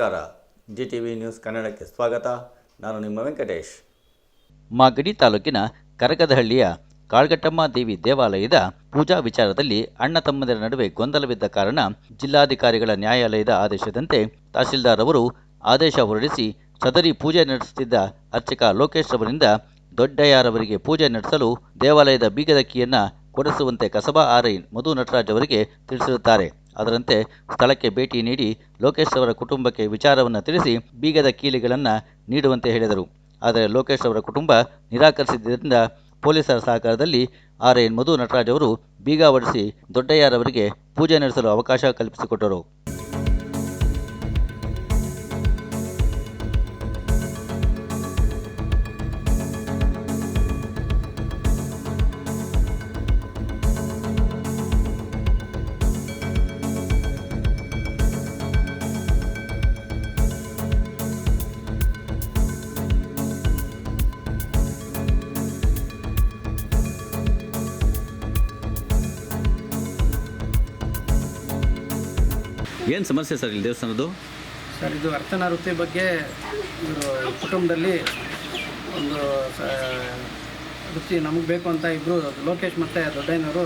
ನಮಸ್ಕಾರ. G T V news ಕನ್ನಡಕ್ಕೆ ಸ್ವಾಗತ. ನಾನು ನಿಮ್ಮ ವೆಂಕಟೇಶ್. ಮಾಗಡಿ ತಾಲೂಕಿನ ಕರಗದಹಳ್ಳಿಯ ಕಾಳ್ಗಟ್ಟಮ್ಮ ದೇವಿ ದೇವಾಲಯದ ಪೂಜಾ ವಿಚಾರದಲ್ಲಿ ಅಣ್ಣ ತಮ್ಮಂದಿರ ನಡುವೆ ಗೊಂದಲವಿದ್ದ ಕಾರಣ ಜಿಲ್ಲಾಧಿಕಾರಿಗಳ ನ್ಯಾಯಾಲಯದ ಆದೇಶದಂತೆ ತಹಸೀಲ್ದಾರ್ ಅವರು ಆದೇಶ ಹೊರಡಿಸಿ ಸದರಿ ಪೂಜೆ ನಡೆಸುತ್ತಿದ್ದ ಅರ್ಚಕ ಲೋಕೇಶ್ ಅವರಿಂದ ದೊಡ್ಡಯ್ಯಾರವರಿಗೆ ಪೂಜೆ ನಡೆಸಲು ದೇವಾಲಯದ ಬೀಗದ ಕೀಯನ್ನು ಕೊಡಿಸುವಂತೆ ಕಸಬಾ ಆರ್ಐ ಮಧು ನಟರಾಜ್ ಅವರಿಗೆ ತಿಳಿಸಿರುತ್ತಾರೆ. ಅದರಂತೆ ಸ್ಥಳಕ್ಕೆ ಭೇಟಿ ನೀಡಿ ಲೋಕೇಶ್ ಅವರ ಕುಟುಂಬಕ್ಕೆ ವಿಚಾರವನ್ನು ತಿಳಿಸಿ ಬೀಗದ ಕೀಲಿಗಳನ್ನು ನೀಡುವಂತೆ ಹೇಳಿದರು. ಆದರೆ ಲೋಕೇಶ್ ಅವರ ಕುಟುಂಬ ನಿರಾಕರಿಸಿದ್ದರಿಂದ ಪೊಲೀಸರ ಸಹಕಾರದಲ್ಲಿ ಆರ್ ಎನ್ ಮಧು ನಟರಾಜ್ ಅವರು ಬೀಗ ಹೊಡಿಸಿ ದೊಡ್ಡಯ್ಯರವರಿಗೆ ಪೂಜೆ ನಡೆಸಲು ಅವಕಾಶ ಕಲ್ಪಿಸಿಕೊಟ್ಟರು. ಏನು ಸಮಸ್ಯೆ ಸರ್ ಇಲ್ಲಿ ದೇವಸ್ಥಾನದ್ದು? ಸರ್ ಇದು ಅರ್ಚನಾ ವೃತ್ತಿ ಬಗ್ಗೆ ಇವರು ಕುಟುಂಬದಲ್ಲಿ ಒಂದು ಸ ವೃತ್ತಿ ನಮಗೆ ಬೇಕು ಅಂತ ಇಬ್ಬರು ಲೋಕೇಶ್ ಮತ್ತು ದೊಡ್ಡಯ್ಯನವರು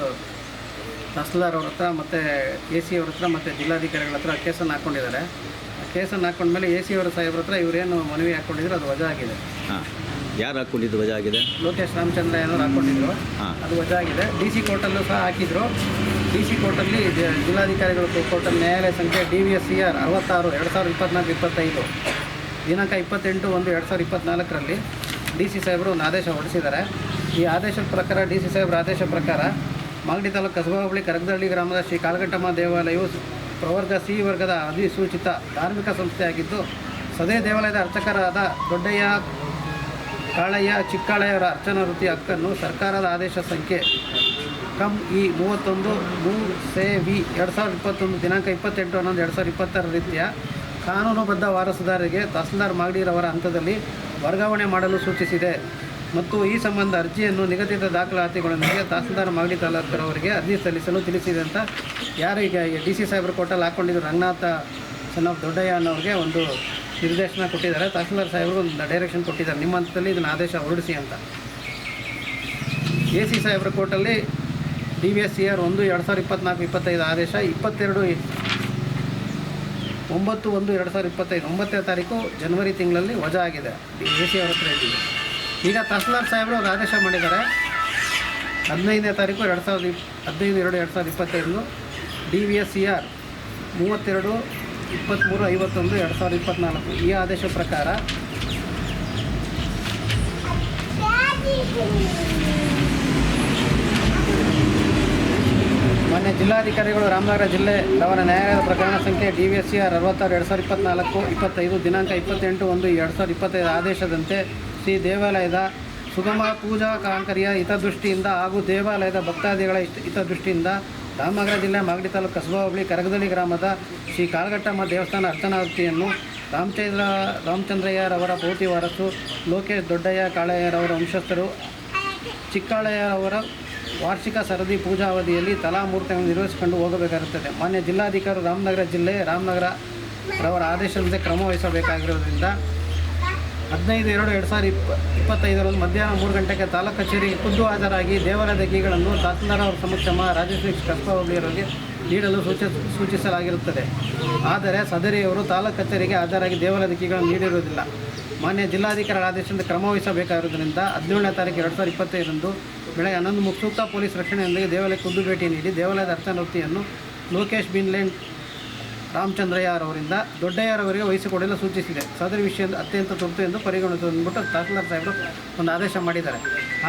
ತಹಸೀಲ್ದಾರ್ ಅವ್ರ ಹತ್ರ ಮತ್ತು ಎ ಸಿ ಅವ್ರ ಹತ್ರ ಮತ್ತು ಜಿಲ್ಲಾಧಿಕಾರಿಗಳ ಹತ್ರ ಕೇಸನ್ನು ಹಾಕ್ಕೊಂಡಿದ್ದಾರೆ ಆ ಕೇಸನ್ನು ಹಾಕ್ಕೊಂಡ್ಮೇಲೆ ಎ ಸಿ ಅವರ ಸಾಹೇಬ್ರ ಹತ್ರ ಇವರೇನು ಮನವಿ ಹಾಕ್ಕೊಂಡಿದ್ರು ಅದು ವಜಾ ಆಗಿದೆ. ಹಾಂ. ಯಾರು ಹಾಕ್ಕೊಂಡಿದ್ದು ವಜಾ ಆಗಿದೆ? ಲೋಕೇಶ್ ರಾಮಚಂದ್ರ ಏನೋ ಹಾಕ್ಕೊಂಡಿದ್ರು ಹಾಂ. ಅದು ವಜಾ ಆಗಿದೆ. ಡಿ ಸಿ ಕೋರ್ಟಲ್ಲೂ ಸಹ ಹಾಕಿದ್ರು. ಡಿ ಸಿ ಕೋರ್ಟಲ್ಲಿ ಜಿಲ್ಲಾಧಿಕಾರಿಗಳು ಕೋರ್ಟಲ್ಲಿ ನ್ಯಾಯಾಲಯ ಸಂಖ್ಯೆ D V S C R ಅರವತ್ತಾರು, ಎರಡು ಸಾವಿರದ ಇಪ್ಪತ್ನಾಲ್ಕು, ಇಪ್ಪತ್ತೈದು. ದಿನಾಂಕ ಇಪ್ಪತ್ತೆಂಟು ಒಂದು, ಎರಡು ಸಾವಿರದ ಇಪ್ಪತ್ನಾಲ್ಕರಲ್ಲಿ ಡಿ ಸಿ ಸಾಹೇಬರು ಒಂದು ಆದೇಶ ಹೊರಡಿಸಿದ್ದಾರೆ. ಈ ಆದೇಶದ ಪ್ರಕಾರ, ಡಿ ಸಿ ಸಾಹೇಬರ ಆದೇಶ ಪ್ರಕಾರ ಮಾಗಡಿ ತಾಲೂಕು ಕಸಬಾ ಹೋಬಳಿ ಕರಗದಹಳ್ಳಿ ಗ್ರಾಮದ ಶ್ರೀ ಕಾಲಘಟ್ಟಮ್ಮ ದೇವಾಲಯವು ಪ್ರವರ್ಗ ಸಿ ವರ್ಗದ ಅಧಿಸೂಚಿತ ಧಾರ್ಮಿಕ ಸಂಸ್ಥೆಯಾಗಿದ್ದು, ಸದೇ ದೇವಾಲಯದ ಅರ್ಚಕರಾದ ದೊಡ್ಡಯ್ಯ, ಕಾಳಯ್ಯ ಚಿಕ್ಕಾಳಯ್ಯವರ ಅರ್ಚನಾ ವೃತ್ತಿ ಹಕ್ಕನ್ನು ಸರ್ಕಾರದ ಆದೇಶ ಸಂಖ್ಯೆ ಕಮ್ ಇ ಮೂವತ್ತೊಂದು ಮೂ ಸೆ ವಿ ಎರಡು ಸಾವಿರದ ಇಪ್ಪತ್ತೊಂದು ದಿನಾಂಕ ಇಪ್ಪತ್ತೆಂಟು ಹನ್ನೊಂದು ಎರಡು ಸಾವಿರದ ಇಪ್ಪತ್ತರ ರೀತಿಯ ಕಾನೂನುಬದ್ಧ ವಾರಸುದಾರರಿಗೆ ತಹಸೀಲ್ದಾರ್ ಮಾಗಡಿರವರ ಹಂತದಲ್ಲಿ ವರ್ಗಾವಣೆ ಮಾಡಲು ಸೂಚಿಸಿದೆ. ಮತ್ತು ಈ ಸಂಬಂಧ ಅರ್ಜಿಯನ್ನು ನಿಗದಿತ ದಾಖಲಾತಿಗಳೊಂದಿಗೆ ತಹಸೀಲ್ದಾರ್ ಮಾಗಡಿ ತಾಲೂಕರವರಿಗೆ ಅರ್ಜಿ ಸಲ್ಲಿಸಲು ತಿಳಿಸಿದೆ ಅಂತ ಯಾರು ಈಗ ಡಿ ಸಿ ಸಾಹೇಬ್ರ ಕೋಟಲ್ಲಿ ಹಾಕ್ಕೊಂಡಿದ್ದು ರಂಗನಾಥ ಸಣ್ಣ ದೊಡ್ಡಯ್ಯ ಅನ್ನೋರಿಗೆ ಒಂದು ನಿರ್ದೇಶನ ಕೊಟ್ಟಿದ್ದಾರೆ. ತಹಸೀಲ್ದಾರ್ ಸಾಹೇಬರು ಒಂದು ಡೈರೆಕ್ಷನ್ ಕೊಟ್ಟಿದ್ದಾರೆ. ನಿಮ್ಮ ಹಂತದಲ್ಲಿ ಇದನ್ನು ಆದೇಶ ಹೊರಡಿಸಿ ಅಂತ. ಎ ಸಿ ಸಾಹೇಬ್ರ ಕೋರ್ಟಲ್ಲಿ ಡಿ ವಿ ಎಸ್ ಆರ್ ಒಂದು ಎರಡು ಸಾವಿರದ ಇಪ್ಪತ್ನಾಲ್ಕು ಇಪ್ಪತ್ತೈದು ಆದೇಶ, ಇಪ್ಪತ್ತೆರಡು ಒಂಬತ್ತು ಒಂದು ಎರಡು ಸಾವಿರದ ಇಪ್ಪತ್ತೈದು ಒಂಬತ್ತನೇ ತಾರೀಕು ಜನವರಿ ತಿಂಗಳಲ್ಲಿ ವಜಾ ಆಗಿದೆ. ಎ ಸಿ ಅವರ ಹತ್ರ ಇದ್ದೀವಿ ಈಗ ತಹಸೀಲ್ದಾರ್ ಸಾಹೇಬರು ಒಂದು ಆದೇಶ ಮಾಡಿದ್ದಾರೆ. ಹದಿನೈದನೇ ತಾರೀಕು ಎರಡು ಸಾವಿರದ ಇಪ್, ಹದಿನೈದು ಎರಡು ಎರಡು ಸಾವಿರದ ಇಪ್ಪತ್ತೈದು, D V S C R ಮೂವತ್ತೆರಡು ಇಪ್ಪತ್ತ್ಮೂರು ಐವತ್ತೊಂದು ಎರಡು ಸಾವಿರದ ಇಪ್ಪತ್ತ್ನಾಲ್ಕು ಈ ಆದೇಶ ಪ್ರಕಾರ ಮಾನ್ಯ ಜಿಲ್ಲಾಧಿಕಾರಿಗಳು ರಾಮನಗರ ಜಿಲ್ಲೆ ಅವರ ನ್ಯಾಯಾಲಯದ ಪ್ರಕರಣ ಸಂಖ್ಯೆ D V S C R ಅರವತ್ತಾರು ಎರಡು ಸಾವಿರದ ಇಪ್ಪತ್ನಾಲ್ಕು, ಇಪ್ಪತ್ತೈದು, ದಿನಾಂಕ ಇಪ್ಪತ್ತೆಂಟು ಒಂದು ಎರಡು ಸಾವಿರದ ಇಪ್ಪತ್ತೈದು ಆದೇಶದಂತೆ ಶ್ರೀ ದೇವಾಲಯದ ಸುಗಮ ಪೂಜಾ ಕಾಂಕರಿಯ ಹಿತದೃಷ್ಟಿಯಿಂದ ಹಾಗೂ ದೇವಾಲಯದ ಭಕ್ತಾದಿಗಳ ಹಿತ ಹಿತದೃಷ್ಟಿಯಿಂದ ರಾಮನಗರ ಜಿಲ್ಲೆ ಮಾಗಡಿ ತಾಲೂಕು ಕಸಬಾ ಹೋಬಳಿ ಕರಗದಳ್ಳಿ ಗ್ರಾಮದ ಶ್ರೀ ಕಾಳಘಟ್ಟಮ್ಮ ದೇವಸ್ಥಾನ ಅರ್ಚನಾವೃತ್ತಿಯನ್ನು ರಾಮಚಂದ್ರ ರಾಮಚಂದ್ರಯ್ಯರವರ ಪೌತಿ ವಾರಸು ಲೋಕೇಶ್ ದೊಡ್ಡಯ್ಯ ಕಾಳಯ್ಯರವರ ವಂಶಸ್ಥರು, ಚಿಕ್ಕಾಳಯ್ಯರವರ ವಾರ್ಷಿಕ ಸರದಿ ಪೂಜಾ ಅವಧಿಯಲ್ಲಿ ತಲಾ ನಿರ್ವಹಿಸಿಕೊಂಡು ಹೋಗಬೇಕಾಗುತ್ತದೆ. ಮಾನ್ಯ ಜಿಲ್ಲಾಧಿಕಾರಿ ರಾಮನಗರ ಜಿಲ್ಲೆ ರಾಮನಗರ ರವರ ಆದೇಶದಂತೆ ಕ್ರಮ ವಹಿಸಬೇಕಾಗಿರುವುದರಿಂದ ಹದಿನೈದು, ಎರಡು ಎರಡು ಸಾವಿರದ ಇಪ್ಪ, ಇಪ್ಪತ್ತೈದರಂದು ಮಧ್ಯಾಹ್ನ ಮೂರು ಗಂಟೆಗೆ ತಾಲೂಕು ಕಚೇರಿಗೆ ಖುದ್ದು ಹಾಜರಾಗಿ ದೇವಾಲಯದ ಕೀಗಳನ್ನು ತಹಸೀಲ್ದಾರ್ ಅವರ ಸಮಕ್ಷಮ ರಾಜಶ್ರೀ ಹೋಬಳಿಯವರಿಗೆ ನೀಡಲು ಸೂಚ, ಸೂಚಿಸಲಾಗಿರುತ್ತದೆ. ಆದರೆ ಸದರಿಯವರು ತಾಲೂಕು ಕಚೇರಿಗೆ ಹಾಜರಾಗಿ ದೇವಾಲಯದ ಕೀಗಳನ್ನು ನೀಡಿರುವುದಿಲ್ಲ. ಮಾನ್ಯ ಜಿಲ್ಲಾಧಿಕಾರಿಗಳ ಆದೇಶದಿಂದ ಕ್ರಮ ವಹಿಸಬೇಕಾಗಿರುವುದರಿಂದ ಹದಿನೇಳನೇ ತಾರೀಕು ಎರಡು ಸಾವಿರದ ಇಪ್ಪತ್ತೈದರಂದು ಬೆಳಗ್ಗೆ ಹನ್ನೊಂದು ಮುಖ ಸೂಕ್ತ ಪೊಲೀಸ್ ರಕ್ಷಣೆಯೊಂದಿಗೆ ದೇವಾಲಯಕ್ಕೆ ಖುದ್ದು ಭೇಟಿ ನೀಡಿ ದೇವಾಲಯದ ಅರ್ಚನಾ ವೃತ್ತಿಯನ್ನು ಲೋಕೇಶ್ ರಾಮಚಂದ್ರಯ್ಯ ರಾಮಚಂದ್ರಯ್ಯರವರಿಂದ ದೊಡ್ಡಯ್ಯರವರಿಗೆ ವಹಿಸಿಕೊಡಲು ಸೂಚಿಸಿದೆ. ಸದರಿ ವಿಷಯ ಅತ್ಯಂತ ತುರ್ತು ಎಂದು ಪರಿಗಣಿಸಿತು ಅಂದ್ಬಿಟ್ಟು ತಹಸೀಲ್ದಾರ್ ಸಾಹೇಬರು ಒಂದು ಆದೇಶ ಮಾಡಿದ್ದಾರೆ.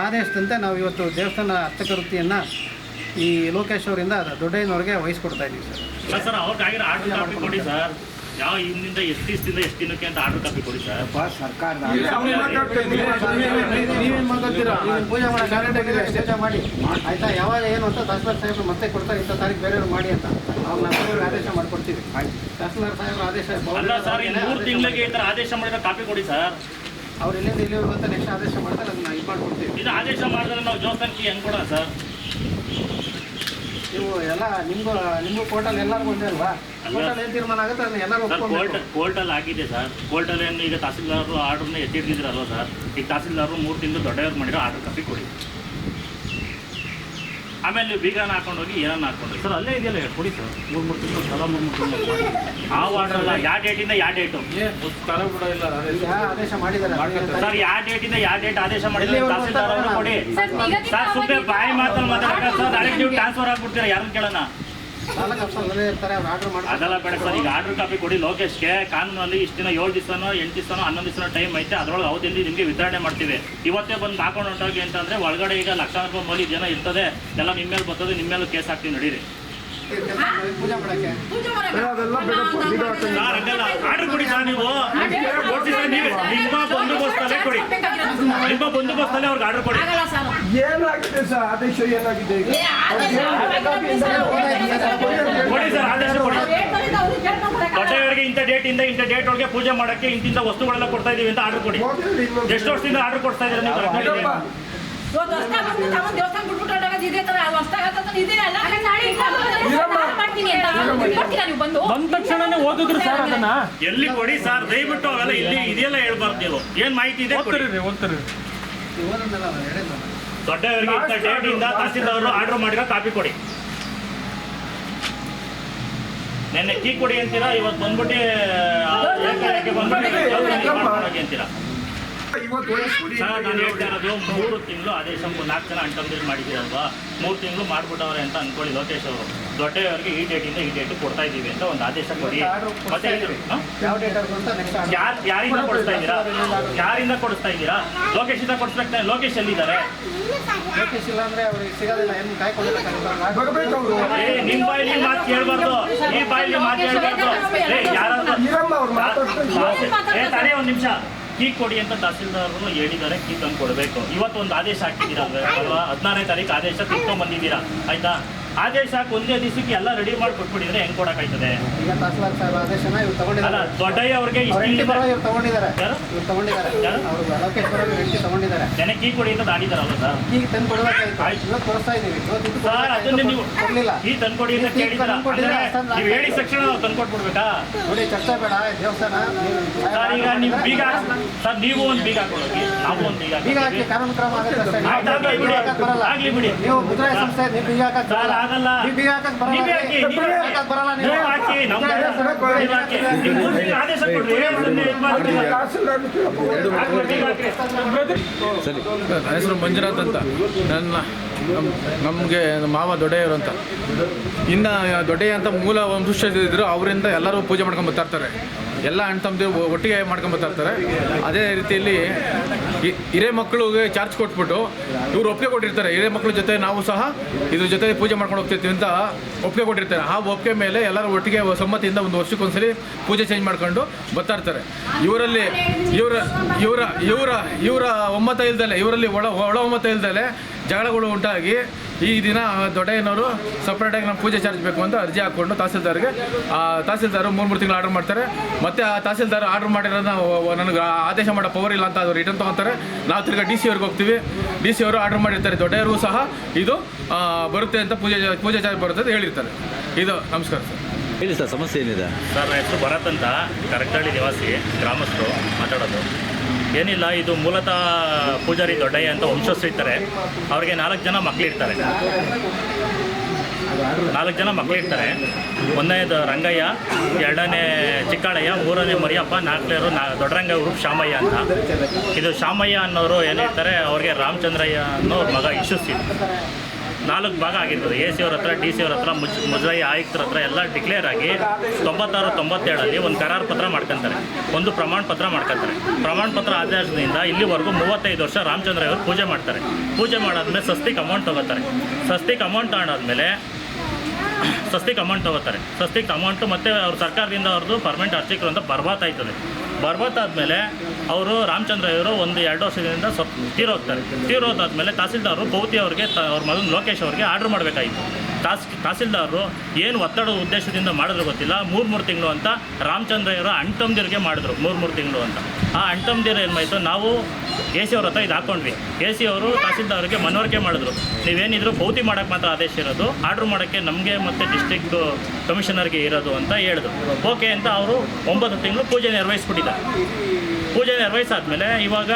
ಆದೇಶದಂತೆ ನಾವು ಇವತ್ತು ದೇವಸ್ಥಾನ ಅರ್ಥಕ ವೃತ್ತಿಯನ್ನು ಈ ಲೋಕೇಶ್ ಅವರಿಂದ ದೊಡ್ಡಯ್ಯನವರಿಗೆ ವಹಿಸ್ಕೊಡ್ತಾ ಇದ್ದೀವಿ ಸರ್. ಸರ್. ಯಾವ ಇಂದಿಂದ ಎಷ್ಟು ದಿವಸದಿಂದ ಎಷ್ಟು ದಿನಕ್ಕೆ ಅಂತ ಆರ್ಡರ್ ಕಾಪಿ ಕೊಡಿ ಸರ್. ನೀವೇನು ಮಾಡ್ಕೊತೀರಾ ಪೂಜೆ ಮಾಡೋ ಗ್ಯಾರಂಟಿ ಆಗಿದೆ ಮಾಡಿ. ಆಯ್ತಾ? ಯಾವಾಗ ಏನು ಅಂತ ತಹಸೀಲ್ದಾರ್ ಸಾಹೇಬರು ಮತ್ತೆ ಕೊಡ್ತಾರೆ ಇಂಥ ತಾರೀಕು ಬೇರೆಯವ್ರು ಮಾಡಿ ಅಂತ. ಅವಾಗ ನಾವು ಆದೇಶ ಮಾಡ್ಕೊಡ್ತೀವಿ. ತಹಸೀಲ್ದಾರ್ ಸಾಹೇಬ್ರ ಆದೇಶ ಅಲ್ಲ ಸರ್ ಮೂರು ತಿಂಗಳಿಗೆ ಈ ಥರ ಆದೇಶ ಮಾಡಿರೋ ಕಾಪಿ ಕೊಡಿ ಸರ್. ಅವ್ರು ಎಲ್ಲಿಂದ ಇಲ್ಲಿವರೆಗೂ ಅಂತ ನೆಕ್ಸ್ಟ್ ಆದೇಶ ಮಾಡ್ತಾರೆ ಅದನ್ನ ಇದು ಮಾಡ್ಕೊಡ್ತೀವಿ. ಇದು ಆದೇಶ ಮಾಡಿದ್ರೆ ನಾವು ದೇವಸ್ಥಾನಕ್ಕೆ ಹೆಂಗೆ ಕೊಡೋಣ ಸರ್? ನೀವು ಎಲ್ಲ ನಿಮ್ಗೂ ನಿಮ್ಗೂ ಕೋರ್ಟಲ್ಲಿ ಎಲ್ಲರಿಗೂ ಒಂದೇ ಅಲ್ವಾ? ಕೋರ್ಟಲ್ಲಿ ಏನು ತೀರ್ಮಾನ ಆಗುತ್ತೆ ಅದನ್ನ ಎಲ್ಲರೂ ಸರ್ ಕೋರ್ಟ್ ಕೋರ್ಟಲ್ಲಿ ಆಗಿದೆ ಸರ್. ಕೋರ್ಟಲ್ಲಿ ಏನು ಈಗ ತಹಸೀಲ್ದಾರರು ಆರ್ಡ್ರನ್ನ ಎತ್ತಿಡ್ತಿದ್ರಲ್ವ ಸರ್? ಈಗ ತಹಸೀಲ್ದಾರರು ಮೂರು ತಿಂಗಳು ದೊಡ್ಡವ್ರು ಮಾಡಿರೋ ಆರ್ಡರ್ ಕಾಪಿ ಕೊಡಿ. ಆಮೇಲೆ ನೀವು ಬೀಗನ ಹಾಕೊಂಡು ಹೋಗಿ ಏನನ್ನ ಹಾಕೊಂಡು ಸರ್ ಅಲ್ಲೇ ಇದೆಯಲ್ಲ ಕೊಡಿ ಸರ್. ಮೂರು ಮೂರು ತಿಂಗಳು ಸ್ಥಳ ಮೂರು ಮೂರು ತಿಂಗಳು ಆ ವಾರ್ಡ್ ಅಲ್ಲ ಯಾವ ಡೇಟಿಂದ ಯಾವ ಡೇಟು ಈಗ ಆದೇಶ ಮಾಡಿದ್ದಾರೆ? ಸರ್ ಯಾವ ಡೇಟಿಂದ ಯಾವ ಡೇಟ್ ಆದೇಶ ಮಾಡಿದ್ರೆ ತಹಸೀಲ್ದಾರ್ ಕೊಡಿ. ಸರ್, ಸುಮ್ಮನೆ ಬಾಯಿ ಮಾತಲ್ಲಿ ಮಾತಾಡಕ್ಕೆ ಸರ್ ಡೈರೆಕ್ಟ್ ನೀವು ಟ್ರಾನ್ಸ್ಫರ್ ಆಗ್ಬಿಡ್ತೀರಾ? ಯಾರನ್ನ ಕೇಳೋಣ? ಅದೆಲ್ಲ ಬೇಡ ಸರ್, ಈಗ ಆರ್ಡರ್ ಕಾಪಿ ಕೊಡಿ ಲೋಕೇಶ್ಗೆ. ಕಾನೂನಲ್ಲಿ ಇಷ್ಟು ದಿನ ಏಳು ದಿವಸನೋ, ಎಂಟು ದಿವಸನೋ, ಹನ್ನೊಂದು ದಿವಸನೋ ಟೈಮ್ ಐತೆ. ಅದರೊಳಗೆ ಅವಧಿಯಲ್ಲಿ ನಿಮಗೆ ವಿತರಣೆ ಮಾಡ್ತೀವಿ. ಇವತ್ತೇ ಬಂದು ಹಾಕೊಂಡು ಹೊಂಟೋಗಿ ಅಂತಂದ್ರೆ ಒಳಗಡೆ ಈಗ ಲಕ್ಷಾಂತರ ರೂಪಾಯಿ ಮೌಲ್ಯ ಜನ ಇರ್ತದೆ. ಎಲ್ಲ ನಿಮ್ಮ ಮೇಲೆ ಬರ್ತದೆ ನಿಮ್ಮ ಮೇಲೆ ಕೇಸ್ ಹಾಕ್ತೀವಿ, ನಡೀರಿ. ಪೂಜೆ ಮಾಡಕ್ಕೆ. ಏನಾಗಿದೆ ಸರ್ ಆದೇಶ ಏನಾಗಿದೆ ಇಂಥ ಡೇಟ್ ಇಂದ ಇಂಥ ಡೇಟ್ ಒಳಗೆ ಪೂಜೆ ಮಾಡಕ್ಕೆ ಇಂತಿಂತ ವಸ್ತುಗಳೆಲ್ಲ ಕೊಡ್ತಾ ಇದೀವಿ ಅಂತ ಆರ್ಡರ್ ಕೊಡಿ ಎಷ್ಟು ವರ್ಷದಿಂದ ಆರ್ಡರ್ ಕೊಡ್ತಾ ಇದ್ದೀರಾ ನೀವು ದೇವಸ್ಥಾನ ಬಿಟ್ಬಿಟ್ಟು ತರ ಆತಂದ್ರೆ ಇದೇ ಅಲ್ಲ. ಹಾಗಾದ್ರೆ ನಾಳೆ ಇಲ್ಲ ಅಂದ್ರೆ ಇರಮ್ಮ. ನೀವು ಬಂದು ಬಂದ ತಕ್ಷಣನೇ ಓದಿದ್ರು ಸರ್ ಅದನ್ನ. ಎಲ್ಲಿ ಕೊಡಿ ಸರ್? ದಯವಿಟ್ಟು ಅವೆಲ್ಲ ಇಲ್ಲಿ ಇದೆಲ್ಲ ಹೇಳ್ಬಾರ್ದು ನೀವು. ಏನ್ ಮಾಹಿತಿ ಇದೆ ಕೊಡಿ. ಓದ್ತಿರಿ ಓದ್ತಿರಿ ನೀವು ಓದೋದಲ್ಲ ಅವ್ರು ಹೇಳಿದ್ದು ದೊಡ್ಡವರಿಗೆ ಇಂಥ ಡೇಟ್ ಇಂದ ತಹಸೀಲ್ದಾರರು ಆರ್ಡರ್ ಮಾಡಿರೋ ಕಾಪಿ ಕೊಡಿ. ನೆನ್ನೆ ಕೀ ಕೊಡಿ ಅಂತೀರಾ? ಇವತ್ತು ಬಂದ್ಬಿಟ್ಟು ಆ, ಏಕಾಏಕಿ ಬಂದ್ಬಿಟ್ಟು ಹೋಗಿ ಅಂತೀರಾ? ಸರ್ ನಾನು ಹೇಳ್ತಾ ಇರೋದು ಮೂರು ತಿಂಗಳು ಆದೇಶ ನಾಲ್ಕು ಜನ ಅಂಟಂಬೀರ್ ಮಾಡಿದ್ದೀರಲ್ವಾ? ಮೂರು ತಿಂಗಳು ಮಾಡ್ಬಿಟ್ಟವ್ರೆ ಅಂತ ಅನ್ಕೊಳ್ಳಿ ಲೋಕೇಶ್ ಅವರು. ದೊಡ್ಡವರಿಗೆ ಈ ಡೇಟಿಂದ ಈ ಡೇಟ್ ಕೊಡ್ತಾ ಇದ್ದೀವಿ ಅಂತ ಒಂದು ಆದೇಶ ಕೊಡಿ. ಮತ್ತೆ ಯಾರ್ ಯಾರಿಂದ ಕೊಡಿಸ್ತಾ ಇದ್ದೀರಾ? ಯಾರಿಂದ ಕೊಡಿಸ್ತಾ ಇದ್ದೀರಾ? ಲೋಕೇಶ್ ಇಂದ ಕೊಡಿಸ್ಬೇಕು ಲೋಕೇಶ್ ಎಲ್ಲಿದ್ದಾರೆ? ಲೋಕೇಶ್ ಇಲ್ಲ ಅಂದ್ರೆ ಅವ್ರಿಗೆ ಸಿಗೋದಿಲ್ಲ. ಏನು ಕಾಯ್ಕೊಂಡಿರ್ತಾರೆ ಬರ್ಬೇಕು ಅವರು. ಏ ನಿಮ್ ಬಾಯಲ್ಲಿ ಮಾತು ಕೇಳಬಾರ್ದು. ಈ ಬಾಯಲ್ಲಿ ಮಾತು ಕೇಳಬಾರ್ದು. ಏ ಒಂದ್ ನಿಮಿಷ. ಕೀ ಕೊಡಿ ಅಂತ ತಹಸೀಲ್ದಾರರು ಹೇಳಿದ್ದಾರೆ, ಕೀ ತಂದು ಕೊಡಬೇಕು ಇವತ್ತು ಒಂದು ಆದೇಶ ಹಾಕಿದ್ದೀರಾ ಅಲ್ವಾ? ಹದಿನಾರನೇ ತಾರೀಕು ಆದೇಶ ತಿಳ್ಕೊಂಡ್ ಬಂದಿದ್ದೀರಾ ಆಯ್ತಾ? ಆದೇಶ ಒಂದೇ ದಿವಸಕ್ಕೆ ಎಲ್ಲ ರೆಡಿ ಮಾಡಿ ಕೊಟ್ಬಿಟ್ಟಿದ್ರೆ ಹೆಂಗ್ ಕೊಡಕಾಯ್ತದೆ ಈಗ ತಹಸೀಲ್ದಾರ್ ಸಾಹೇಬ್ ಆದೇಶನ ಇವ್ರು ತಗೊಂಡಿದ್ದಾರೆ. ದೊಡ್ಡಯ್ಯ ಅವ್ರಿಗೆ ಅವ್ರ ಹೆಂಡತಿ ಇಷ್ಟ ಪರವಾಗಿ ಇವ್ರು ತಗೊಂಡಿದ್ದಾರೆ. ಯಾರು? ಇವ್ರು ತಗೊಂಡಿದ್ದಾರೆ. ಯಾರು? ಅವರು ಲೋಕೇಶ್ ಪರವಾಗಿ ಹೆಂಡತಿ ತಗೊಂಡಿದ್ದಾರೆ. ನೆನೆ ಕೀ ಕೊಡಿ ಅಂತ ಆಡಿದಾರಲ್ಲ ಸರ್. ಈಗ ತಂದು ಕೊಡಬೇಕಾಯ್ತು. ಆಯ್ತು. ಇವತ್ತು ತೋರಿಸ್ತಾ ಇದೀವಿ ಇವತ್ತು ಇದು ಸರ್ ಅದನ್ನ ನೀವು ಕೊಡ್ಲಿಲ್ಲ. ಈ ತಂದ್ಕೊಡಿ ಅಂತ ಈ ಕೇಳಿದ್ರ ತಂದ್ಕೊಟ್ಟಿದ್ರೆ ಅಷ್ಟೊಂದು ನೀವು ಹೇಳಿ ನಾವು ತಂದ್ಕೊಟ್ಬಿಡ್ಬೇಕಾ ನೋಡಿ ಚರ್ಚೆ ಬೇಡ ದೇವಸ್ಥಾನ. ನೀವು ಸರ್ ಈಗ ನೀವು ಬೀಗ ಹಾಕ್- ಸರ್ ನೀವು ಒಂದು ಬೀಗ ಕೊಡಿ ನಾವು ಒಂದು ಬೀಗ ಹಾಕ್ತೀವಿ. ಹಾಕಿ ಕಾನೂನು ಕ್ರಮ ಆಗುತ್ತೆ. ಆಗ್ಲಿ ಬಿಡಿ. ಆಗ್ಲಿ ಬಿಡಿ. ನೀವು ಮುದ್ರಾಯ ಸಂಸ್ಥೆ ನೀವು ಸರ್ ಬರಲ್ಲ. ಆಗಲ್ಲ. ನೀವು ಹಾಕಿ, ನೀವು ಹಾಕಿ. ನೀವು ಹಾಕಿ. ನಮ್ಮ ನೀವು ಆದೇಶ ಕೊಡ್ರಿ ಸುಮ್ನೆ ಇದ್ ಹಾಕ್ರಿ. ನನ್ನ ಹೆಸರು ಮಂಜುನಾಥ್ ಅಂತ. ನನ್ನ ನಮಗೆ ಮಾವ ದೊಡ್ಡೆಯವರು ಅಂತ. ಇನ್ನು ದೊಡ್ಡೆಯ ಅಂತ ಮೂಲ ವಂಶಸ್ಥರಿದ್ರು ಅವರಿಂದ ಎಲ್ಲರೂ ಪೂಜೆ ಮಾಡ್ಕೊಂಡು ಬರ್ತಾ ಇರ್ತಾರೆ. ಎಲ್ಲ ಅಣ್ಣ ತಮ್ಮದೇ ಒಟ್ಟಿಗೆ ಮಾಡ್ಕೊಂಡು ಬರ್ತಾ ಇರ್ತಾರೆ. ಅದೇ ರೀತಿಯಲ್ಲಿ ಹಿರೇ ಮಕ್ಕಳಿಗೆ ಚಾರ್ಜ್ ಕೊಟ್ಬಿಟ್ಟು ಇವ್ರು ಒಪ್ಪಿಗೆ ಕೊಟ್ಟಿರ್ತಾರೆ. ಹಿರೇ ಮಕ್ಕಳ ಜೊತೆ ನಾವು ಸಹ ಇದ್ರ ಜೊತೆ ಪೂಜೆ ಮಾಡ್ಕೊಂಡು ಹೋಗ್ತಿರ್ತೀವಿ ಅಂತ ಒಪ್ಪಿಗೆ ಕೊಟ್ಟಿರ್ತಾರೆ. ಆ ಒಪ್ಪಿಗೆ ಮೇಲೆ ಎಲ್ಲರೂ ಒಟ್ಟಿಗೆ ಸಮ್ಮತಿಯಿಂದ ಒಂದು ವರ್ಷಕ್ಕೊಂದ್ಸರಿ ಪೂಜೆ ಚೇಂಜ್ ಮಾಡ್ಕೊಂಡು ಬರ್ತಾ ಇರ್ತಾರೆ. ಇವರಲ್ಲಿ ಇವರ ಇವರ ಇವರ ಇವರ ಒಮ್ಮತ ಇಲ್ದಲೆ, ಇವರಲ್ಲಿ ಒಳ ಒಳ ಒಮ್ಮತ ಇಲ್ದಲೆ ಜಗಳಗಳು ಉಂಟಾಗಿ ಈ ದಿನ ದೊಡ್ಡಯ್ಯನವರು ಸಪ್ರೇಟಾಗಿ ನಮ್ಮ ಪೂಜೆ ಚಾರ್ಜ್ ಬೇಕು ಅಂತ ಅರ್ಜಿ ಹಾಕ್ಕೊಂಡು ತಹಸೀಲ್ದಾರ್ಗೆ. ಆ ತಹಸೀಲ್ದಾರ್ ಮೂರು ಮೂರು ತಿಂಗಳು ಆರ್ಡರ್ ಮಾಡ್ತಾರೆ. ಮತ್ತೆ ಆ ತಹಸೀಲ್ದಾರ್ ಆರ್ಡರ್ ಮಾಡಿರೋದನ್ನ ನನಗೆ ಆದೇಶ ಮಾಡೋ ಪವರ್ ಇಲ್ಲ ಅಂತ ಅದು ರಿಟರ್ನ್ ತೊಗೊತಾರೆ. ನಾವು ತಿರ್ಗಾ ಡಿ ಸಿ ಅವ್ರಿಗೆ ಹೋಗ್ತೀವಿ. ಡಿ ಸಿ ಅವರು ಆರ್ಡರ್ ಮಾಡಿರ್ತಾರೆ. ದೊಡ್ಡವರು ಸಹ ಇದು ಬರುತ್ತೆ ಅಂತ ಪೂಜೆ ಪೂಜೆ ಚಾರ್ಜ್ ಬರುತ್ತೆ ಅಂತ ಹೇಳಿರ್ತಾರೆ. ಇದು ನಮಸ್ಕಾರ ಸರ್. ಹೇಳಿ ಸರ್ ಸಮಸ್ಯೆ ಏನಿದೆ? ಸರ್ ನನ್ನ ಹೆಸರು ಭರತ್ ಅಂತ. ಕರಕಳ್ಳಿ ನಿವಾಸಿ ಗ್ರಾಮಸ್ಥರು ಮಾತಾಡೋದು. ಏನಿಲ್ಲ, ಇದು ಮೂಲತಃ ಪೂಜಾರಿ ದೊಡ್ಡಯ್ಯ ಅಂತ ವಂಶಸ್ಥರು ಇರ್ತಾರೆ. ಅವ್ರಿಗೆ ನಾಲ್ಕು ಜನ ಮಕ್ಕಳಿರ್ತಾರೆ ನಾಲ್ಕು ಜನ ಮಕ್ಕಳಿರ್ತಾರೆ ಒಂದನೇದು ರಂಗಯ್ಯ, ಎರಡನೇ ಚಿಕ್ಕಾಳಯ್ಯ, ಮೂರನೇ ಮರಿಯಪ್ಪ ನಾಲ್ಕನೇರು ನಾ ದೊಡ್ಡರಂಗ ಉರುಪ್ ಶಾಮಯ್ಯ ಅಂತ. ಇದು ಶಾಮಯ್ಯ ಅನ್ನೋರು ಏನಿರ್ತಾರೆ, ಅವ್ರಿಗೆ ರಾಮಚಂದ್ರಯ್ಯ ಅನ್ನೋ ಮಗ ಇಶ್ಯೂಸ್ ನಾಲ್ಕು ಭಾಗ ಆಗಿರ್ತದೆ. ಎ ಸಿ ಅವ್ರ ಹತ್ರ, ಡಿ ಸಿ ಅವ್ರ ಹತ್ರ, ಮುಜ್, ಮುಜರಾಯಿ ಆಯುಕ್ತರ ಹತ್ರ ಎಲ್ಲ ಡಿಕ್ಲೇರ್ ಆಗಿ ತೊಂಬತ್ತಾರು, ತೊಂಬತ್ತೇಳಲ್ಲಿ ಒಂದು ಕರಾರು ಪತ್ರ ಮಾಡ್ಕೊಂತಾರೆ. ಒಂದು ಪ್ರಮಾಣ ಪತ್ರ ಮಾಡ್ಕೊಂತಾರೆ. ಪ್ರಮಾಣ ಪತ್ರ ಆದೇಶದಿಂದ ಇಲ್ಲಿವರೆಗೂ ಮೂವತ್ತೈದು ವರ್ಷ ರಾಮಚಂದ್ರ ಅವರು ಪೂಜೆ ಮಾಡ್ತಾರೆ. ಪೂಜೆ ಮಾಡಾದ್ಮೇಲೆ ಸಸ್ತಿಗೆ ಅಮೌಂಟ್ ತೊಗೋತಾರೆ. ಸಸ್ತಿಗೆ ಅಮೌಂಟ್ ತಗೊಂಡಾದ್ಮೇಲೆ ಸಸ್ತಿ ಅಮೌಂಟ್ ತೊಗೋತಾರೆ. ಸಸ್ತಿ ಅಮೌಂಟು ಮತ್ತು ಅವ್ರ ಸರ್ಕಾರದಿಂದ ಅವ್ರದ್ದು ಪರ್ಮನೆಂಟ್ ಅರ್ಚಕರು ಅಂತ ಬರ್ಬಾತ್ ಆಯ್ತದೆ ಬರ್ಬಾತ್ ಅವರು ರಾಮಚಂದ್ರ ಇವರು ಒಂದು ಎರಡು ವರ್ಷದಿಂದ ಸ್ವಲ್ಪ ತೀರೋಗ್ತಾರೆ. ತೀರೋದಾದ್ಮೇಲೆ ತಹಸೀಲ್ದಾರರು ಭೌತಿ ಅವ್ರಿಗೆ ಅವ್ರ ಮಗನ ಲೋಕೇಶ್ ಅವ್ರಿಗೆ ಆರ್ಡ್ರ್ ಮಾಡಬೇಕಾಗಿತ್ತು ತಾಸ್, ತಹಸೀಲ್ದಾರರು ಏನು ಒತ್ತಡ ಉದ್ದೇಶದಿಂದ ಮಾಡಿದ್ರು ಗೊತ್ತಿಲ್ಲ. ಮೂರು ಮೂರು ತಿಂಗಳು ಅಂತ ರಾಮಚಂದ್ರಯ್ಯರು ಅಂಟಮ್ದಿರಿಗೆ ಮಾಡಿದ್ರು, ಮೂರು ಮೂರು ತಿಂಗಳು ಅಂತ. ಆ ಅಂಟಮ್ದಿರ ಏನ್ಮಾಯಿತು ನಾವು ಎ ಸಿ ಅವ್ರ ಹತ್ರ ಇದು ಹಾಕೊಂಡ್ವಿ. ಎ ಸಿ ಅವರು ತಹಸೀಲ್ದಾರ್ಗೆ ಮನವರಿಕೆ ಮಾಡಿದ್ರು. ನೀವೇನಿದ್ರು ಭೌತಿ ಮಾಡೋಕ್ಕೆ ಮಾತ್ರ ಆದೇಶ ಇರೋದು, ಆರ್ಡ್ರ್ ಮಾಡೋಕ್ಕೆ ನಮಗೆ ಮತ್ತು ಡಿಸ್ಟಿಕ್ ಕಮಿಷನರ್ಗೆ ಇರೋದು ಅಂತ ಹೇಳಿದ್ರು. ಓಕೆ ಅಂತ ಅವರು ಒಂಬತ್ತು ತಿಂಗಳು ಪೂಜೆ ನಿರ್ವಹಿಸ್ಬಿಟ್ಟಿದ್ದಾರೆ ಪೂಜೆ ನೆರವೇರಿಸಾದ್ಮೇಲೆ ಇವಾಗ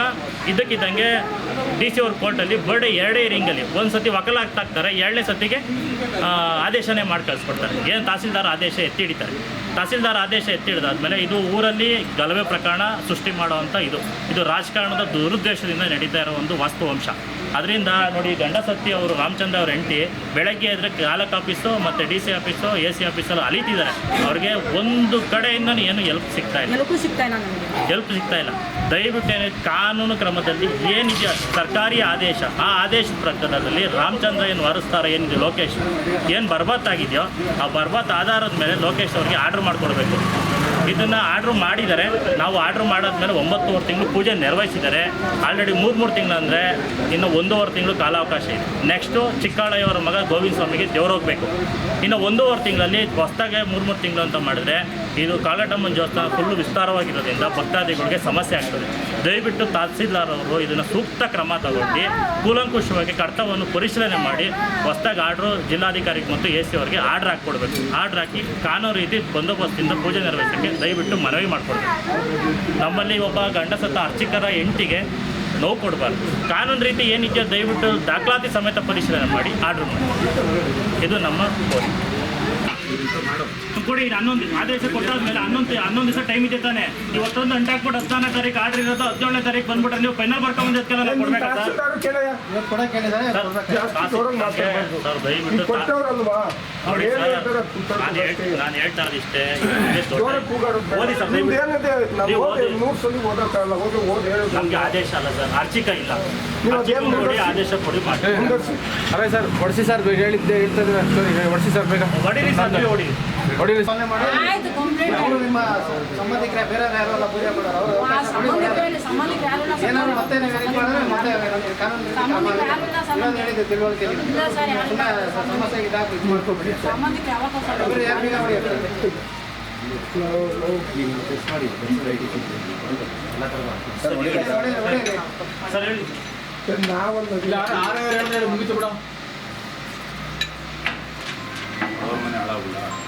ಇದ್ದಕ್ಕಿದ್ದಂಗೆ ಡಿ ಸಿ ಅವ್ರ ಕೋರ್ಟಲ್ಲಿ ಬರ್ಡೇ ಎರಡೇ ರಿಂಗಲ್ಲಿ ಒಂದು ಸತಿ ವಕಲಾಗ್ತಾಕ್ತಾರೆ ಎರಡನೇ ಸತಿಗೆ ಆದೇಶನೇ ಮಾಡಿ ಕಳಿಸ್ಕೊಡ್ತಾರೆ ಏನು ತಹಸೀಲ್ದಾರ್ ಆದೇಶ ಎತ್ತಿ ಹಿಡಿತಾರೆ. ತಹಸೀಲ್ದಾರ್ ಆದೇಶ ಎತ್ತಿಡ್ದಾದ್ಮೇಲೆ ಇದು ಊರಲ್ಲಿ ಗಲಭೆ ಪ್ರಕರಣ ಸೃಷ್ಟಿ ಮಾಡುವಂಥ ಇದು. ಇದು ರಾಜಕಾರಣದ ದುರುದ್ದೇಶದಿಂದ ನಡೀತಾ ಇರೋ ಒಂದು ವಾಸ್ತವಾಂಶ ಅದರಿಂದ ನೋಡಿ ಗಂಡಸತ್ತಿ ಅವರು ರಾಮಚಂದ್ರ ಅವ್ರ ಹೆಂಡತಿ ಬೆಳಗ್ಗೆ ಎದ್ರೆ ತಾಲೂಕು ಆಫೀಸು ಮತ್ತು D C office A C ಆಫೀಸಲ್ಲಿ ಅಲೀತಿದ್ದಾರೆ. ಅವ್ರಿಗೆ ಒಂದು ಕಡೆಯಿಂದ ಏನು ಎಲ್ಪ್ ಸಿಗ್ತಾ ಇಲ್ಲ. ಎಲ್ಪ್ ಸಿಗ್ತಾ ಇಲ್ಲ. ದಯವಿಟ್ಟು ಏನಿದೆ ಕಾನೂನು ಕ್ರಮದಲ್ಲಿ ಏನಿದೆ ಸರ್ಕಾರಿ ಆದೇಶ. ಆ ಆದೇಶದ ಪ್ರಕಾರದಲ್ಲಿ ರಾಮಚಂದ್ರ ಏನು ಹೊರಿಸ್ತಾರೆ ಏನಿದೆ ಲೋಕೇಶ್? ಏನು ಬರ್ಬತ್ ಆಗಿದೆಯೋ ಆ ಬರ್ಬತ್ ಆಧಾರದ ಮೇಲೆ ಲೋಕೇಶ್ ಅವರಿಗೆ ಆರ್ಡರ್ ಮಾಡಿಕೊಡ್ಬೇಕು. ಇದನ್ನು ಆರ್ಡ್ರ್ ಮಾಡಿದ್ದಾರೆ ನಾವು ಆರ್ಡ್ರ್ ಮಾಡಾದ್ಮೇಲೆ ಒಂಬತ್ತುವರೆ ತಿಂಗಳು ಪೂಜೆ ನಿರ್ವಹಿಸಿದ್ದಾರೆ ಆಲ್ರೆಡಿ ಮೂರು ಮೂರು ತಿಂಗಳು ಅಂದರೆ ಇನ್ನು ಒಂದೂವರೆ ತಿಂಗಳು ಕಾಲಾವಕಾಶ ಇದೆ. ನೆಕ್ಸ್ಟು ಚಿಕ್ಕಾಳಯ್ಯವರ ಮಗ ಗೋವಿಂದ ಸ್ವಾಮಿಗೆ ದೇವ್ರು ಹೋಗಬೇಕು. ಇನ್ನು ಒಂದೂವರೆ ತಿಂಗಳಲ್ಲಿ ಹೊಸ್ತಾಗೆ ಮೂರು ಮೂರು ತಿಂಗಳು ಅಂತ ಮಾಡಿದ್ರೆ ಇದು ಕಾಲಟಮ್ಮನ ದೇವಸ್ಥಾನ ಫುಲ್ಲು ವಿಸ್ತಾರವಾಗಿರೋದ್ರಿಂದ ಭಕ್ತಾದಿಗಳಿಗೆ ಸಮಸ್ಯೆ ಆಗ್ತದೆ. ದಯವಿಟ್ಟು ತಹಸೀಲ್ದಾರ್ ಅವರು ಇದನ್ನು ಸೂಕ್ತ ಕ್ರಮ ತಗೊಂಡು ಕೂಲಂಕುಷವಾಗಿ ಕರ್ತವ್ಯವನ್ನು ಪರಿಶೀಲನೆ ಮಾಡಿ ಹೊಸ್ತಾಗಿ ಆರ್ಡ್ರು ಜಿಲ್ಲಾಧಿಕಾರಿಗೆ ಮತ್ತು ಎ ಸಿ ಅವರಿಗೆ ಆರ್ಡ್ರ್ ಹಾಕ್ಕೊಡ್ಬೇಕು. ಆರ್ಡ್ರ್ ಹಾಕಿ ಕಾನೂನು ರೀತಿ ಬಂದೋಬಸ್ತಿಂದ ಪೂಜೆ ನಿರ್ವಹಿಸೋಕ್ಕೆ ದಯವಿಟ್ಟು ಮನವಿ ಮಾಡಿಕೊಡ್ಬೇಕು ನಮ್ಮಲ್ಲಿ ಒಬ್ಬ ಗಂಡ ಸತ್ತ ಅರ್ಚಕರ ಎಂಟಿಗೆ ನೋವು ಕೊಡಬಾರ್ದು. ಕಾನೂನು ರೀತಿ ಏನಿದೆಯೋ ದಯವಿಟ್ಟು ದಾಖಲಾತಿ ಸಮೇತ ಪರಿಶೀಲನೆ ಮಾಡಿ ಆರ್ಡರ್ ಮಾಡಿ. ಇದು ನಮ್ಮ ಕೋರಿಕೆ. ಕೊಡಿ ಹನ್ನೊಂದು ಆದೇಶ ಕೊಟ್ಟಾದ್ಮೇಲೆ ಹನ್ನೊಂದು ಹನ್ನೊಂದು ದಿವಸ ಟೈಮ್ ಇದೆ ತಾನೆ. ಇವತ್ತೊಂದು ಹಾಕ್ಬಿಟ್ಟು ಹದಿನಾಲ್ಕು ತಾರೀಕು ಆರ್ಡರ್ ಇರೋದು ಹದಿನೇಳನೇ ತಾರೀಕು ಬಂದ್ಬಿಟ್ರೆ ನೀವು ಫೈನಲ್ ಬರ್ಕೊಂಡು ನಾವು ಕೊಡ್ಬೇಕಾ ಸರ್? ದಯವಿಟ್ಟು ನೋಡಿ ಸರ್ ಹೇಳ್ತಾರೆ ನಾನು. ಹೇಳ್- ನಾನು ಹೇಳ್ತಾ ಇರೋದು ಇಷ್ಟೇ ನಮಗೆ ಆದೇಶ ಅಲ್ಲ ಸರ್ ಅರ್ಚಿಕ ಇಲ್ಲ. ಆದೇಶ ಕೊಡಿ ಮಾಡಿ. ಅರೆ ಸರ್ ಹೊಡಿಸಿ ಸರ್ ಹೇಳಿದ್ದೆ ಸರಿ ಹೊಡಿಸಿ ಸರ್ ಬೇಗ. ಹೊಡಿರಿ ಸರ್ ಹೊಡಿರಿ. ಅವರು ನಿಮ್ಮ ಸಂಬಂಧಿಕರ? ಬೇರೆ ಯಾರು ಅಲ್ಲ ಪೂಜೆ ಮಾಡೋರು. ಏನಾದ್ರು ಮತ್ತೆ ನೀವು ಮತ್ತೆ ಕಾನೂನು ಹೇಳಿದ್ದೆ ತಿಳುವಳಿಕೆ ಇದಾಗಿ ಇದು ಮಾಡ್ಕೊಬಿಡಿ. ಸಂಬಂಧಿಕರು ಯಾವತ್ತೂ ಸರ್ ಒಬ್ಬರು ಯಾರು ಬೀಗ ಹೊಡಿ ಹೇಳ್ತಾರೆ. ಹೊಡಿ, ಹೊಡಿ, ಹೊಡಿ. ಸರ್ ಹೇಳಿ ನಾವೊಂದು ಇಲ್ಲ ಆರು ಹೇಳಿದ್ರೆ ಮುಗಿತು ಬಿಡ ಬರ್ರಿ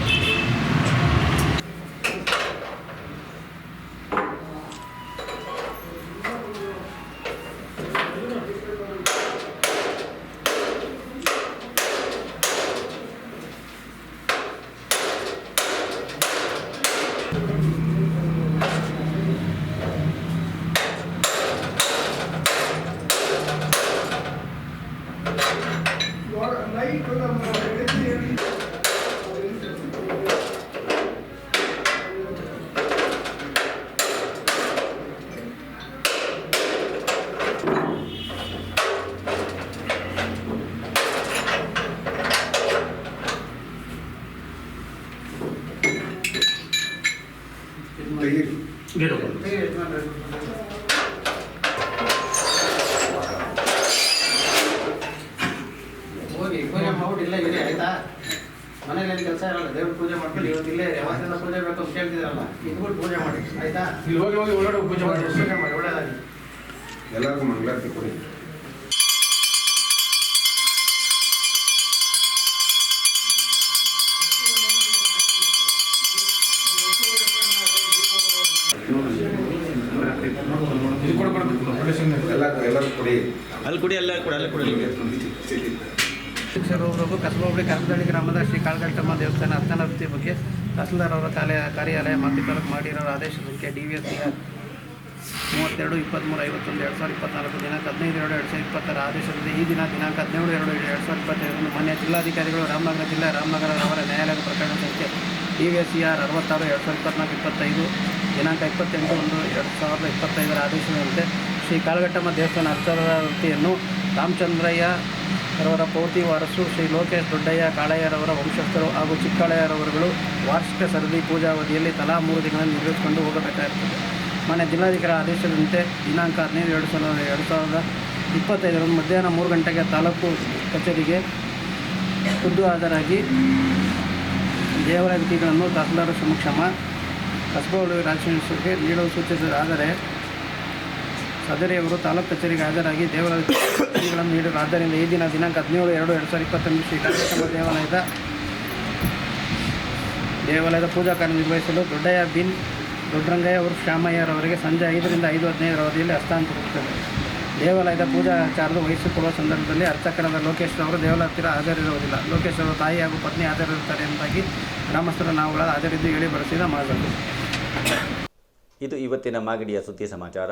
ಇವಾಗ ನೈಟ್ ನಮ್ಮ ಎದ್ದು ಹೇಳಿ. ತೆಗೀರಿ. ಗಿಡ ಹೋಗಿ ಪೂಜೆ ಮಾಡ್ಬಿಟ್ಟು ಇಲ್ಲೇ ಇರಿ ಆಯ್ತಾ ಮನೇಲಿ ಏನು ಕೆಲಸ ಇರಲ್ಲ ದೇವ್ರ ಪೂಜೆ ಮಾಡ್ಕೊಂಡು ಇವತ್ತು ಇಲ್ಲೇ ಇರಿ ಯಾವತ್ತಿಂದ ಪೂಜೆ ಬೇಕು ಅಂತ ಕೇಳ್ತಿದ್ರಲ್ಲ ಇದ್ಬಿಟ್ಟು ಪೂಜೆ ಮಾಡಿ ಆಯ್ತಾ? ಇಲ್ಲಿ ಹೋಗಿ ಹೋಗಿ ಒಳಗಡೆ ಪೂಜೆ ಮಾಡಿ. ಪೂಜೆ ಮಾಡಿ ಒಳ್ಳೇದಾಗಿ ಎಲ್ಲರಿಗೂ ಮಂಗಳಾರತಿ ಕೊಡಿ. ಅಲ್ಲಿ ಕುಡಿ ಕೊಡಿ ಅಲ್ಲೇ ಕೊಡಿ ಅಧ್ಯಕ್ಷರೊಬ್ಬರು ಕಸಬಾ ಹೋಬಳಿ ಕರಕದಳ್ಳಿ ಗ್ರಾಮದ ಶ್ರೀ ಕಾಳಗಟ್ಟಮ್ಮ ದೇವಸ್ಥಾನ ತಹಸೀಲ್ದಾರ್ ಅವರ ಕಾರ್ಯ ಕಾರ್ಯಾಲಯ ತಾಲೂಕು ಮಾಡಿರೋ ಆದೇಶ ಸಂಖ್ಯೆ ಡಿ ವಿ ಎಸ್ ಮೂವತ್ತೆರಡು ಇಪ್ಪತ್ತ್ಮೂರು ಐವತ್ತೊಂದು, ಎರಡು ಸಾವಿರದ ಇಪ್ಪತ್ತ್ನಾಲ್ಕು ದಿನಾಂಕ ಹದಿನೈದು, ಎರಡು ಎರಡು ಸಾವಿರದ ಇಪ್ಪತ್ತರ ಆದೇಶದಂತೆ ಈ ದಿನ ದಿನಾಂಕ ಹದಿನೇಳು, ಎರಡು ಎರಡು ಸಾವಿರದ ಇಪ್ಪತ್ತೈದರಂದು ಮಾನ್ಯ ಜಿಲ್ಲಾಧಿಕಾರಿಗಳು ರಾಮನಗರ ಜಿಲ್ಲೆ ರಾಮನಗರ ಅವರ ನ್ಯಾಯಾಲಯದ ಪ್ರಕರಣ ಸಂಖ್ಯೆ ಡಿ ವಿ ಎಸ್ ಆರ್ ಅರವತ್ತಾರು, ಎರಡು ಸಾವಿರದ ಇಪ್ಪತ್ತ್ನಾಲ್ಕು ಇಪ್ಪತ್ತೈದು ದಿನಾಂಕ ಇಪ್ಪತ್ತೆಂಟು ಒಂದು, ಎರಡು ಸಾವಿರದ ಇಪ್ಪತ್ತೈದರ ಆದೇಶದಂತೆ ಶ್ರೀ ಕಾಲಘಟ್ಟಮ್ಮ ದೇವಸ್ಥಾನ ಅರ್ಥವೃತ್ತಿಯನ್ನು ರಾಮಚಂದ್ರಯ್ಯ ರವರ ಪೌತಿ ವಾರಸು ಶ್ರೀ ಲೋಕೇಶ್ ದೊಡ್ಡಯ್ಯ ಕಾಳಯ್ಯರವರ ವಂಶಸ್ಥರು ಹಾಗೂ ಚಿಕ್ಕಳಯ್ಯರವರುಗಳು ವಾರ್ಷಿಕ ಸರದಿ ಪೂಜಾವಧಿಯಲ್ಲಿ ತಲಾ ಮೂರು ದಿನಗಳನ್ನು ನಿರ್ವಹಿಸಿಕೊಂಡು ಹೋಗಬೇಕಾಗಿರುತ್ತದೆ ಮನೆ ಜಿಲ್ಲಾಧಿಕಾರಿ ಆದೇಶದಂತೆ ದಿನಾಂಕ ಹದಿನೈದು ಎರಡು ಸಾವಿರದ ಎರಡು ಸಾವಿರದ ಇಪ್ಪತ್ತೈದರಂದು ಮಧ್ಯಾಹ್ನ ಮೂರು ಗಂಟೆಗೆ ತಾಲೂಕು ಕಚೇರಿಗೆ ಖುದ್ದು ಹಾಜರಾಗಿ ದೇವರ ವಿಧಿಗಳನ್ನು ತಹಸೀಲ್ದಾರ್ ಸಮಕ್ಷಮ ಕಸಬಾ ರಾಜಶೇಖರ್ಗೆ ನೀಡಲು ಸೂಚಿಸಿದ ಆದರೆ ಸದರಿಯವರು ತಾಲೂಕು ಕಚೇರಿಗೆ ಹಾಜರಾಗಿ ದೇವರ ನೀಡಿದರು. ಆದ್ದರಿಂದ ಈ ದಿನ ದಿನಾಂಕ ಹದಿನೇಳು ಎರಡು ಎರಡು ಸಾವಿರದ ಇಪ್ಪತ್ತೊಂದು ಶ್ರೀ ಕಾರ್ಯಕ್ರಮ ದೇವಾಲಯದ ದೇವಾಲಯದ ಪೂಜಾ ಕಾರ್ಯ ನಿರ್ವಹಿಸಲು ದೊಡ್ಡಯ್ಯ ಬಿನ್ ದೊಡ್ಡರಂಗಯ್ಯ ಅವರು ಶ್ಯಾಮಯ್ಯರವರಿಗೆ ಸಂಜೆ ಐದರಿಂದ ಐದು ಹದಿನೈದರ ಅವಧಿಯಲ್ಲಿ ಹಸ್ತಾಂತರಿಸುತ್ತದೆ ದೇವಾಲಯದ ಪೂಜಾ ಪೂಜಾಚಾರದ ವಹಿಸಿಕೊಳ್ಳುವ ಸಂದರ್ಭದಲ್ಲಿ ಅರ್ಚಕರಾದ ಲೋಕೇಶ್ ಅವರು ದೇವಾಲಯ ಹತ್ತಿರ ಹಾಜರಿರುವುದಿಲ್ಲ. ಲೋಕೇಶ್ ಅವರ ತಾಯಿ ಹಾಗೂ ಪತ್ನಿ ಹಾಜರಿರುತ್ತಾರೆ ಎಂಬುದಾಗಿ ಗ್ರಾಮಸ್ಥರ ನಾವುಗಳ ಹಾಜರಿದ್ದು ಹೇಳಿ ಬರೆಸಿದ ಮಾತುಗಳು ಇದು ಇವತ್ತಿನ ಮಾಗಡಿಯ ಸುದ್ದಿ ಸಮಾಚಾರ.